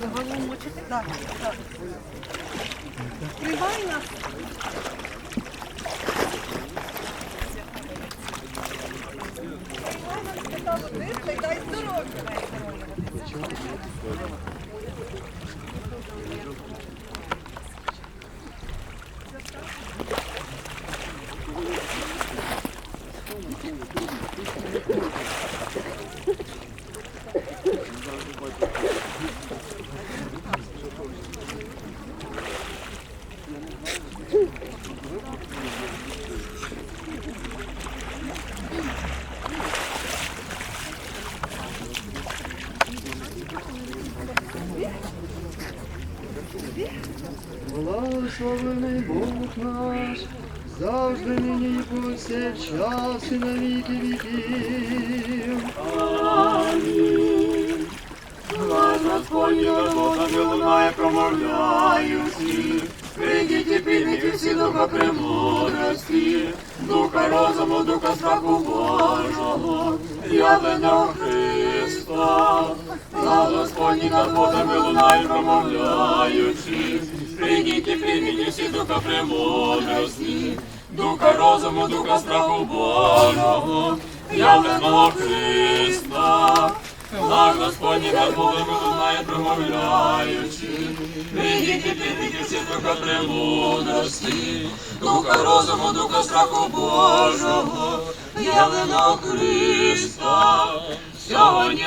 Голову мочити? Так. так. Тримай нас. Тримай нас, Водиця, і дай здоров'я. Дай здоров'я, Благословений Бог наш, завжди нині і повсякчас і на віки віків. Наш Господь народа не лунає, промовляючи. Прийдіть і прийміть всі духа премудрості, духа розуму, духа страху Божого, явлення Христа. Господні над водами лунає, промовляючи. Прийдіть прийміть всі духа премудрості, духа розуму, духа страху Божого, явленого Христа. Наш Господній над водами лунає, промовляючи, прийдіть і прийдіть всі духа премудрості, духа розуму, духа страху Божого, явленого Христа.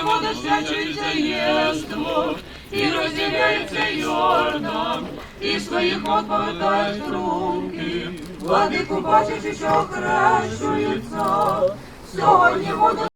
Вода свячується єство, і розділяється Йордан, і своїх повертають струмки, владику бачачи, що охрещуються. Сьогодні вода